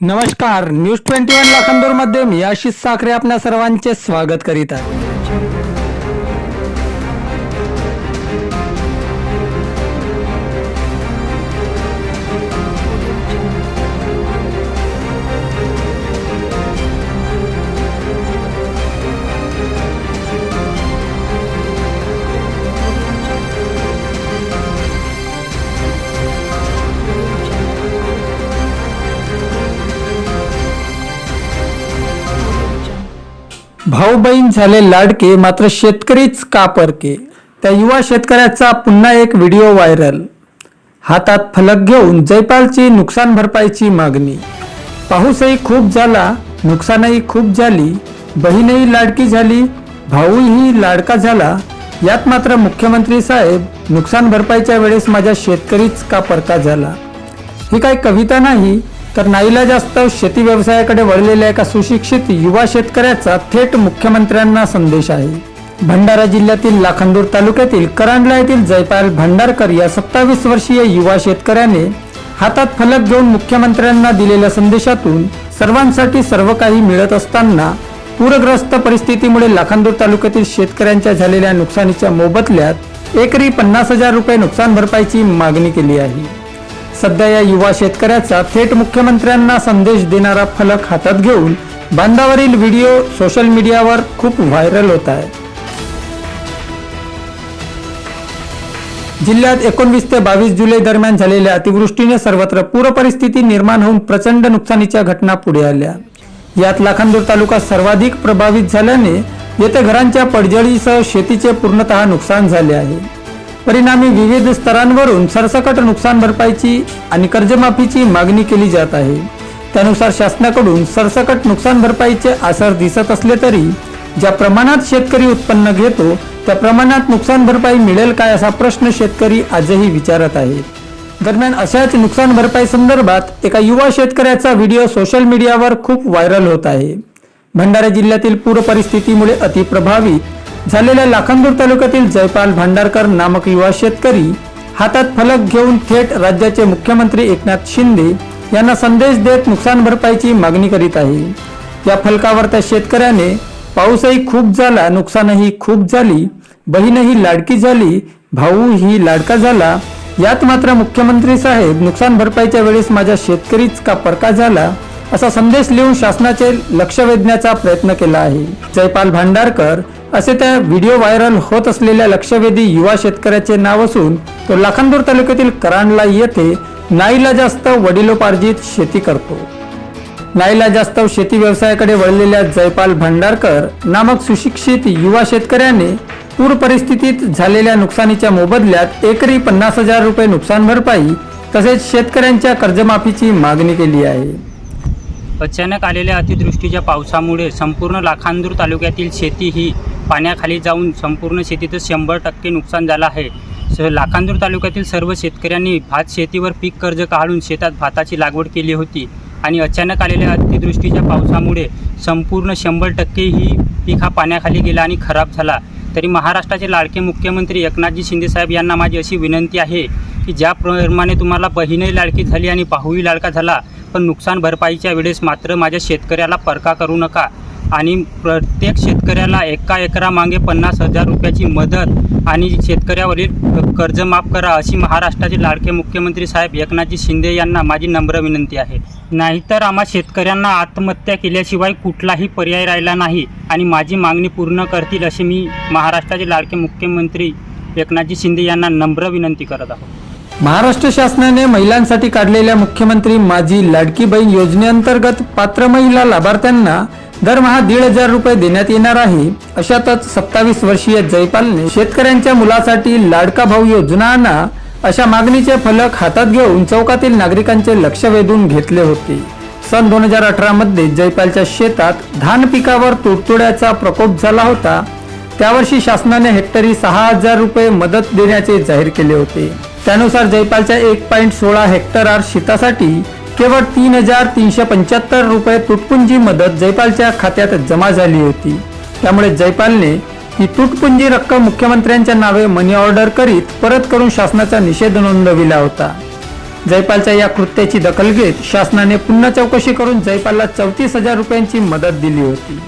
नमस्कार. News twenty one लाखांदूरमध्ये मी आशिष साखरे आपल्या सर्वांचे स्वागत करीत आहे. भाऊ बहीण झाले लाडके मात्र शेतकरीच का परके त्या युवा शेतकऱ्याचा पुन्हा एक व्हिडिओ व्हायरल. हातात फलक घेऊन जयपालची नुकसान भरपाईची मागणी. पाऊसही खूप झाला नुकसानही खूप झाली बहीणही लाडकी झाली भाऊही लाडका झाला यात मात्र मुख्यमंत्री साहेब नुकसान भरपाईच्या वेळेस माझ्या शेतकरीच का परका झाला. ही काय कविता नाही तर नाईलाजास्तव शेती व्यवसायाकडे वळलेल्या एका सुशिक्षित युवा शेतकऱ्याचा थेट मुख्यमंत्र्यांना संदेश आहे. भंडारा जिल्ह्यातील लाखांदूर तालुक्यातील करांडला येथील जयपाल भंडारकर या सत्तावीस वर्षीय युवा शेतकऱ्याने हातात फलक घेऊन मुख्यमंत्र्यांना दिलेल्या संदेशातून सर्वांसाठी सर्व काही मिळत असताना पूरग्रस्त परिस्थितीमुळे लाखांदूर तालुक्यातील शेतकऱ्यांच्या झालेल्या नुकसानीच्या मोबदल्यात एकरी पन्नास हजार रुपये नुकसान भरपाईची मागणी केली आहे. सध्या या युवा शेतकऱ्याचा थेट मुख्यमंत्र्यांना संदेश देणारा फलक हातात घेऊन बांधावरील व्हिडिओ सोशल मीडियावर खूप व्हायरल होत आहे. जिल्ह्यात एकोणवीस ते बावीस जुलै दरम्यान झालेल्या अतिवृष्टीने सर्वत्र पूरपरिस्थिती निर्माण होऊन प्रचंड नुकसानीच्या घटना पुढे आल्या. यात लाखांदूर तालुका सर्वाधिक प्रभावित झाल्याने येथे घरांच्या पडझडीसह शेतीचे पूर्णतः नुकसान झाले आहे. परिणामी विविध स्तरांवरून सरसकट नुकसान भरपाईची आणि कर्जमाफीची मागणी केली जात आहे. त्यानुसार शासनाकडून सरसकट नुकसान भरपाईचे आसर दिसत असले तरी ज्या प्रमाणात शेतकरी उत्पन्न घेतो त्या प्रमाणात नुकसान भरपाई मिळेल काय असा प्रश्न शेतकरी आजही विचारत आहे. दरम्यान अशाच नुकसान भरपाई संदर्भात एका युवा शेतकऱ्याचा व्हिडिओ सोशल मीडियावर खूप व्हायरल होत आहे. भंडारा जिल्ह्यातील पूर परिस्थितीमुळे अतिप्रभावित झालेल्या लाखांदूर तालुक्यातील जयपाल भांडारकर नामक युवा शेतकरी हातात फलक घेऊन थेट राज्याचे मुख्यमंत्री एकनाथ शिंदे यांना संदेश देत नुकसान भरपाईची मागणी करीत आहे. या फलकावर त्या शेतकऱ्याने पाऊसही खूप झाला नुकसानही खूप झाली बहीणही लाडकी झाली भाऊ ही लाडका झाला यात मात्र मुख्यमंत्री साहेब नुकसान भरपाईच्या वेळेस माझ्या शेतकरीच का परका झाला? असा संदेश लिहून शासनाचे लक्ष वेधण्याचा प्रयत्न केला आहे. जयपाल भांडारकर असे त्या व्हिडिओ व्हायरल होत असलेल्या लक्षवेधी युवा शेतकऱ्याचे नाव असून तो लाखांदूर तालुक्यातील करांडला येथे नाईला जास्त वडिलोपार्जित शेती करतो. नाईला जास्त शेती व्यवसायाकडे वळलेल्या जयपाल भंडारकर नामक सुशिक्षित युवा शेतकऱ्याने पूर परिस्थितीत झालेल्या नुकसानीच्या मोबदल्यात एकरी पन्नास हजार रुपये नुकसान भरपाई तसेच शेतकऱ्यांच्या कर्जमाफीची मागणी केली आहे. अचानक आलेल्या अतिवृष्टीच्या पावसामुळे संपूर्ण लाखांदूर तालुक्यातील शेती ही पाण्याखाली जाऊन संपूर्ण शेतीचं शंभर टक्के नुकसान झालं आहे. स लाखांदूर तालुक्यातील सर्व शेतकऱ्यांनी भात शेतीवर पीक कर्ज काढून शेतात भाताची लागवड केली होती आणि अचानक आलेल्या अतिवृष्टीच्या पावसामुळे संपूर्ण शंभर टक्के ही पीक हा पाण्याखाली गेला आणि खराब झाला. तरी महाराष्ट्राचे लाडके मुख्यमंत्री एकनाथजी शिंदेसाहेब यांना माझी अशी विनंती आहे की ज्याप्रमाणे तुम्हाला बहीणही लाडकी झाली आणि भाऊही लाडका झाला पण नुकसान भरपाईच्या वेळेस मात्र माझ्या शेतकऱ्याला परका करू नका. आणि प्रत्येक शेतकऱ्याला एका एकरामागे पन्नास हजार रुपयाची मदत आणि शेतकऱ्यावरील कर्ज माफ करा अशी महाराष्ट्राचे लाडके मुख्यमंत्री साहेब एकनाथजी शिंदे यांना माझी नम्र विनंती आहे. नाहीतर आम्हा शेतकऱ्यांना आत्महत्या केल्याशिवाय कुठलाही पर्याय राहिला नाही आणि माझी मागणी पूर्ण करतील असे मी महाराष्ट्राचे लाडके मुख्यमंत्री एकनाथजी शिंदे यांना नम्र विनंती करत आहोत. महाराष्ट्र शासनाने महिलांसाठी काढलेल्या मुख्यमंत्री माझी लाडकी बहीण योजनेअंतर्गत पात्र महिला लाभार्थ्यांना दरमहा दीड हजार रुपये देण्यात येणार आहे. अशातच सत्तावीस वर्षीय जयपालने शेतकऱ्यांच्या मुलासाठी लाडका भाऊ योजना आणा अशा मागणीचे फलक हातात घेऊन चौकातील नागरिकांचे लक्ष वेधून घेतले होते. सन दोन हजार अठरा मध्ये जयपालच्या शेतात धान पिकावर तुडतुड्याचा प्रकोप झाला होता. त्यावर्षी शासनाने हेक्टरी सहा हजार रुपये मदत देण्याचे जाहीर केले होते. त्यानुसार जयपालच्या एक पॉईंट सोळा हेक्टरार शेतासाठी केवळ तीन हजार तीनशे पंच्याहत्तर रुपये तुटपुंजी मदत जयपालच्या खात्यात जमा झाली होती. त्यामुळे जयपालने ही तुटपुंजी रक्कम मुख्यमंत्र्यांच्या नावे मनी ऑर्डर करीत परत करून शासनाचा निषेध नोंदविला होता. जयपालच्या या कृत्याची दखल घेत शासनाने पुन्हा चौकशी करून जयपालला चौतीस हजार रुपयांची मदत दिली होती.